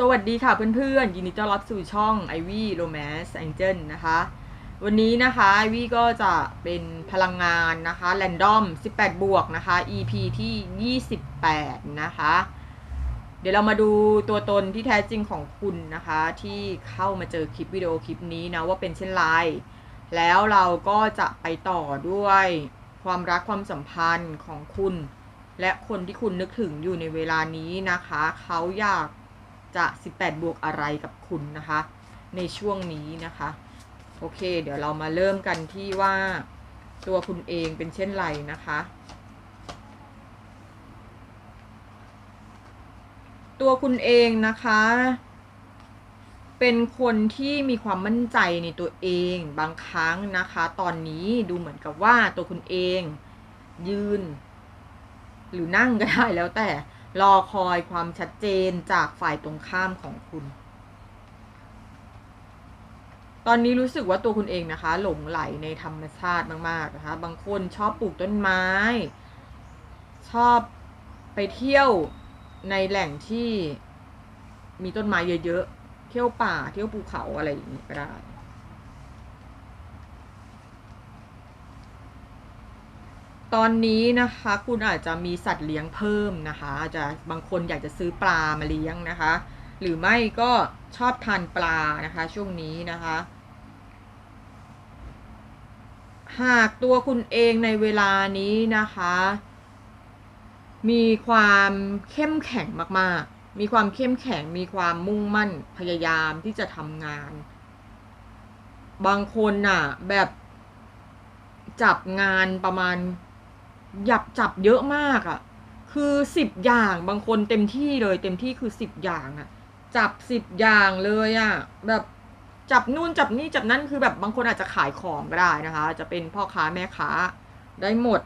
สวัสดีค่ะเพื่อนๆ ยินดีต้อนรับสู่ช่อง Ivy Romance Angel นะคะ วันนี้นะคะ Ivy ก็จะเป็นพลังงานนะคะ Random 18 บวกนะคะ EP ที่ 28 นะคะ เดี๋ยวเรามาดูตัวตนที่แท้จริงของคุณนะคะ ที่เข้ามาเจอคลิปวิดีโอคลิปนี้นะ ว่าเป็นเช่นไร แล้วเราก็จะไปต่อด้วยความรักความสัมพันธ์ของคุณ และคนที่คุณนึกถึงอยู่ในเวลานี้นะคะ เขาอยาก จะ 18 บวกอะไรกับคุณนะคะ ในช่วงนี้นะคะ โอเค เดี๋ยวเรามาเริ่มกันที่ว่าตัวคุณเองเป็นเช่นไรนะคะ ตัวคุณเองนะคะ เป็นคนที่มีความมั่นใจในตัวเองบางครั้งนะคะ ตอนนี้ดูเหมือนกับว่าตัวคุณเองยืน หรือนั่งก็ได้แล้วแต่ รอคอยความชัดเจนจากฝ่ายตรงข้ามของคุณ ตอนนี้รู้สึกว่าตัวคุณเองนะคะ หลงไหลในธรรมชาติมากๆนะคะ บางคนชอบปลูกต้นไม้ ชอบไปเที่ยวในแหล่งที่มีต้นไม้เยอะๆ เที่ยวป่า เที่ยวภูเขาอะไรอย่างนี้ก็ได้ ตอนนี้นะคะคุณอาจจะมีสัตว์เลี้ยงเพิ่มนะคะอาจจะบางคนอยากจะซื้อปลามาเลี้ยงนะคะ หรือไม่ก็ชอบทานปลานะคะ ช่วงนี้นะคะ หากตัวคุณเองในเวลานี้นะคะ มีความเข้มแข็งมากๆ มีความเข้มแข็งมีความมุ่งมั่นพยายามที่จะทำงาน บางคนน่ะแบบจับงานประมาณ หยับจับเยอะมากอะ่ะ คือสิบอย่างบางคนเต็มที่เลย เต็มที่คือสิบอย่างอะ่ะ จับสิบอย่างเลยอะ่ะ แบบจับนู่นจับนี่จับนั่นคือแบบบางคนอาจจะขายของก็ได้นะคะ จะเป็นพ่อค้าแม่ค้าได้หมด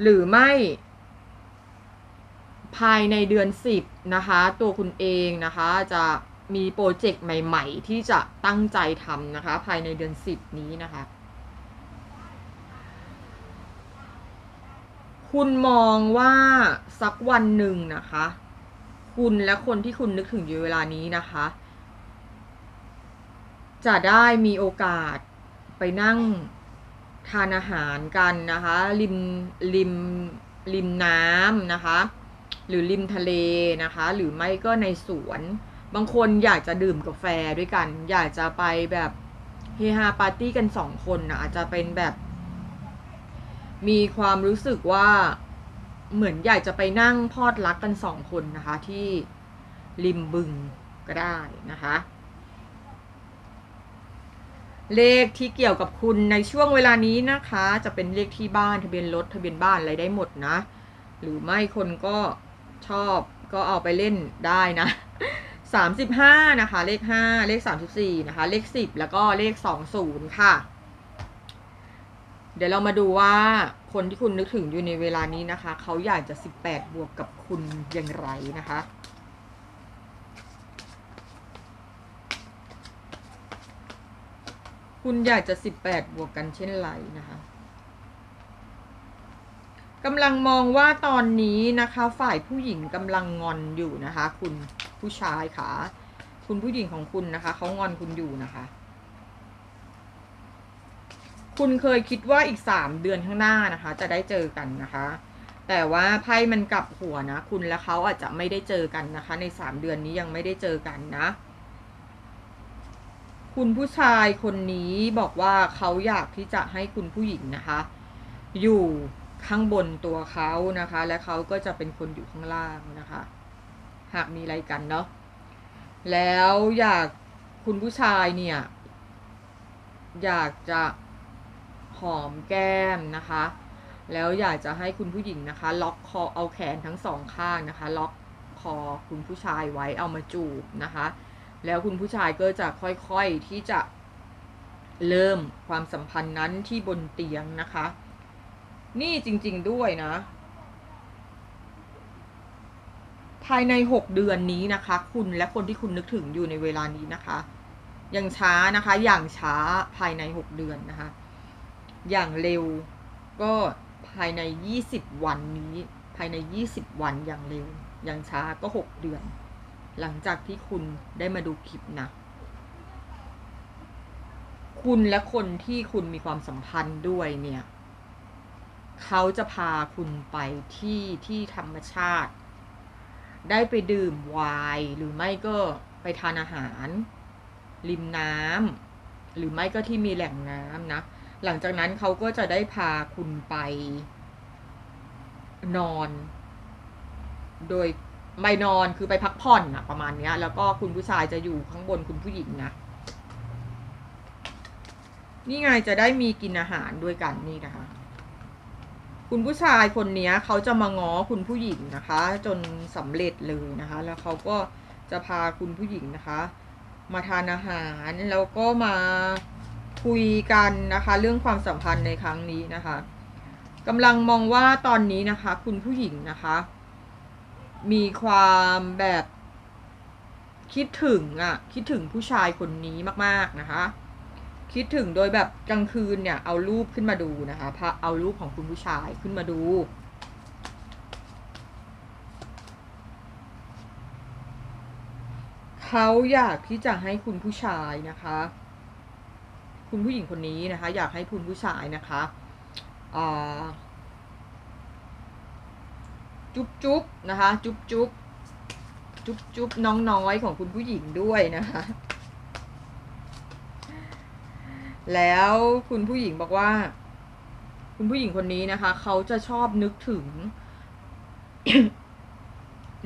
หรือไม่ ภายในเดือนสิบนะคะ ตัวคุณเองนะคะจะมีโปรเจกต์ใหม่ ๆ ที่จะตั้งใจทำนะคะ ภายในเดือนสิบนี้นะคะ คุณมองว่าสักวันหนึ่งนะคะ คุณและคนที่คุณนึกถึงอยู่เวลานี้นะคะ จะได้มีโอกาสไปนั่งทานอาหารกันนะคะ ริมริมริมน้ำนะคะ หรือริมทะเลนะคะ หรือไม่ก็ในสวน บางคนอยากจะดื่มกาแฟด้วยกัน อยากจะไปแบบเฮฮาปาร์ตี้กันสองคนนะอาจจะเป็นแบบ มีความรู้สึกว่าเหมือนอยากจะไปนั่งพอดรักกันสองคนนะคะ ที่ริมบึงก็ได้นะคะ เลขที่เกี่ยวกับคุณในช่วงเวลานี้นะคะ จะเป็นเลขที่บ้านทะเบียนรถทะเบียนบ้านอะไรได้หมดนะ หรือไม่คนก็ชอบก็เอาไปเล่นได้นะสามสิบห้านะคะ เลขห้าเลขสามสิบสี่นะคะ เลขสิบแล้วก็เลขสองศูนย์ค่ะ เดี๋ยวเรามาดูว่าคนที่คุณนึกถึงอยู่ในเวลานี้นะคะ เขาอยากจะสิบแปดบวกกับคุณอย่างไรนะคะคุณอยากจะสิบแปดบวกกันเช่นไรนะคะกำลังมองว่าตอนนี้นะคะ ฝ่ายผู้หญิงกำลังงอนอยู่นะคะ คุณผู้ชายค่ะ คุณผู้หญิงของคุณนะคะ เขางอนคุณอยู่นะคะ คุณเคยคิดว่าอีกสามเดือนข้างหน้านะคะ จะได้เจอกันนะคะ แต่ว่าไพ่มันกลับหัวนะ คุณและเขาอาจจะไม่ได้เจอกันนะคะ ในสามเดือนนี้ยังไม่ได้เจอกันนะ คุณผู้ชายคนนี้บอกว่าเขาอยากที่จะให้คุณผู้หญิงนะคะ อยู่ข้างบนตัวเขานะคะ และเขาก็จะเป็นคนอยู่ข้างล่างนะคะ หากมีอะไรกันเนาะแล้วอยากคุณผู้ชายเนี่ย อยากจะ หอมแก้มนะคะ แล้วอยากจะให้คุณผู้หญิงนะคะ ล็อกคอเอาแขนทั้งสองข้างนะคะ ล็อกคอคุณผู้ชายไว้เอามาจูบนะคะ แล้วคุณผู้ชายก็จะค่อยๆที่จะเริ่มความสัมพันธ์นั้นที่บนเตียงนะคะ นี่จริงๆด้วยนะ ภายในหกเดือนนี้นะคะ คุณและคนที่คุณนึกถึงอยู่ในเวลานี้นะคะ ยังช้านะคะ อย่างช้าภายในหกเดือนนะคะ อย่างเร็วก็ภายในยี่สิบวันนี้ ภายในยี่สิบวันอย่างเร็ว อย่างช้าก็หกเดือน หลังจากที่คุณได้มาดูคลิปนะ คุณและคนที่คุณมีความสัมพันธ์ด้วยเนี่ย เขาจะพาคุณไปที่ที่ธรรมชาติ ได้ไปดื่มไวน์หรือไม่ก็ไปทานอาหาร ริมน้ำหรือไม่ก็ที่มีแหล่งน้ำนะ หลังจากนั้นเขาก็จะได้พาคุณไปนอน โดยไม่นอนคือไปพักผ่อนอะประมาณเนี้ย แล้วก็คุณผู้ชายจะอยู่ข้างบนคุณผู้หญิงนะนี่ไงจะได้มีกินอาหารด้วยกันนี่นะคะ คุณผู้ชายคนนี้เขาจะมาง้อคุณผู้หญิงนะคะ จนสำเร็จเลยนะคะ แล้วเขาก็จะพาคุณผู้หญิงนะคะ มาทานอาหารแล้วก็มา คุยกันนะคะ เรื่องความสัมพันธ์ในครั้งนี้นะคะกำลังมองว่าตอนนี้นะคะ คุณผู้หญิงนะคะ มีความแบบคิดถึงอะคิดถึงผู้ชายคนนี้มากๆนะคะ คิดถึงโดยแบบกลางคืนเนี่ยเอารูปขึ้นมาดูนะคะพาเอารูปของคุณผู้ชายขึ้นมาดูเขาอยากที่จะให้คุณผู้ชายนะคะ คุณผู้หญิงคนนี้นะคะ อยากให้คุณผู้ชายนะคะจุ๊บจุ๊บนะคะ จุ๊บจุ๊บจุ๊บจุ๊บน้องน้อยของคุณผู้หญิงด้วยนะคะ แล้วคุณผู้หญิงบอกว่า คุณผู้หญิงคนนี้นะคะ เขาจะชอบนึกถึง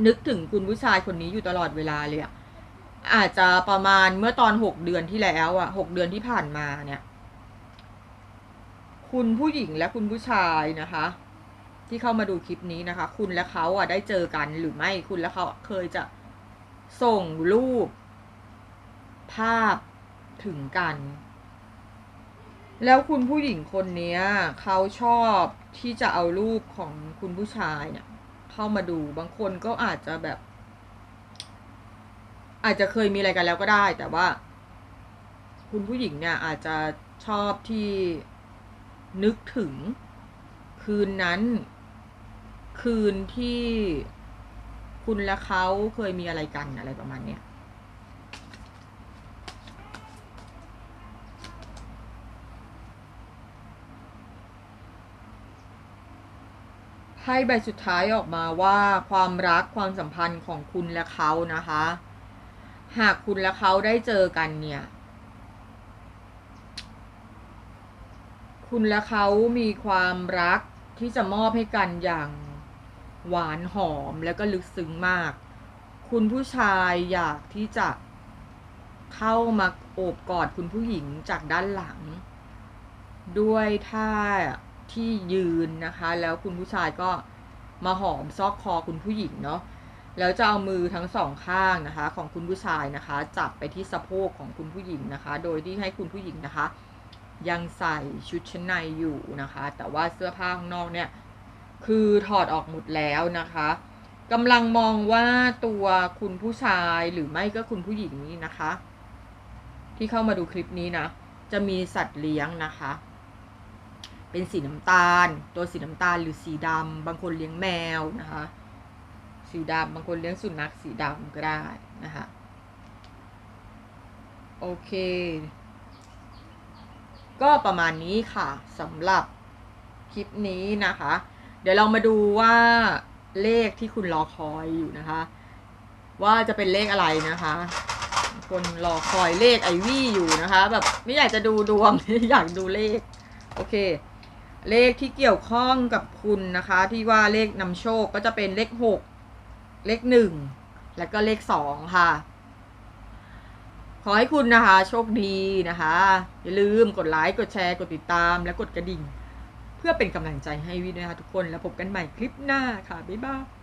นึกถึงคุณผู้ชายคนนี้อยู่ตลอดเวลาเลยอะ อาจจะประมาณเมื่อตอนหกเดือนที่แล้วอะหกเดือนที่ผ่านมาเนี่ย คุณผู้หญิงและคุณผู้ชายนะคะ ที่เข้ามาดูคลิปนี้นะคะ คุณและเขาอะได้เจอกันหรือไม่คุณและเขาเคยจะส่งรูป ภาพถึงกัน แล้วคุณผู้หญิงคนนี้เขาชอบที่จะเอารูปของคุณผู้ชายเนี่ย เข้ามาดูบางคนก็อาจจะแบบ อาจจะเคยมีอะไรกันแล้วก็ได้ แต่ว่า คุณผู้หญิงเนี่ย อาจจะชอบที่นึกถึงคืนนั้น คืนที่คุณและเขาเคยมีอะไรกันอะไรประมาณเนี้ยไพ่ใบสุดท้ายออกมาว่าความรักความสัมพันธ์ของคุณและเขานะคะ หากคุณและเขาได้เจอกันเนี่ย คุณและเขามีความรักที่จะมอบให้กันอย่างหวานหอมแล้วก็ลึกซึ้งมาก คุณผู้ชายอยากที่จะเข้ามาโอบกอดคุณผู้หญิงจากด้านหลัง ด้วยท่าที่ยืนนะคะ แล้วคุณผู้ชายก็มาหอมซอกคอคุณผู้หญิงเนาะ แล้วจะเอามือทั้งสองข้างนะคะ ของคุณผู้ชายนะคะ จับไปที่สะโพกของคุณผู้หญิงนะคะ โดยที่ให้คุณผู้หญิงนะคะ ยังใส่ชุดชั้นในอยู่นะคะ แต่ว่าเสื้อผ้าข้างนอกเนี่ยคือถอดออกหมดแล้วนะคะกำลังมองว่าตัวคุณผู้ชายหรือไม่ก็คุณผู้หญิงนี่นะคะ ที่เข้ามาดูคลิปนี้นะ จะมีสัตว์เลี้ยงนะคะ เป็นสีน้ำตาล ตัวสีน้ำตาลหรือสีดำบางคนเลี้ยงแมวนะคะ สีดำบางคนเลี้ยงสุนัขสีดำก็ได้นะคะ โอเค ก็ประมาณนี้ค่ะสำหรับคลิปนี้นะคะ เดี๋ยวเรามาดูว่าเลขที่คุณรอคอยอยู่นะคะ ว่าจะเป็นเลขอะไรนะคะ คนรอคอยเลขไอวี่อยู่นะคะ แบบไม่อยากจะดูดวงอยากดูเลข โอเคเลขที่เกี่ยวข้องกับคุณนะคะ ที่ว่าเลขนำโชคก็จะเป็นเลขหก เลขหนึ่งแล้วก็เลขสองค่ะ ขอให้คุณนะคะ โชคดีนะคะ อย่าลืมกดไลค์กดแชร์กดติดตามและกดกระดิ่ง เพื่อเป็นกำลังใจให้วิด้วยนะคะทุกคนแล้วพบกันใหม่คลิปหน้าค่ะ บ๊ายบาย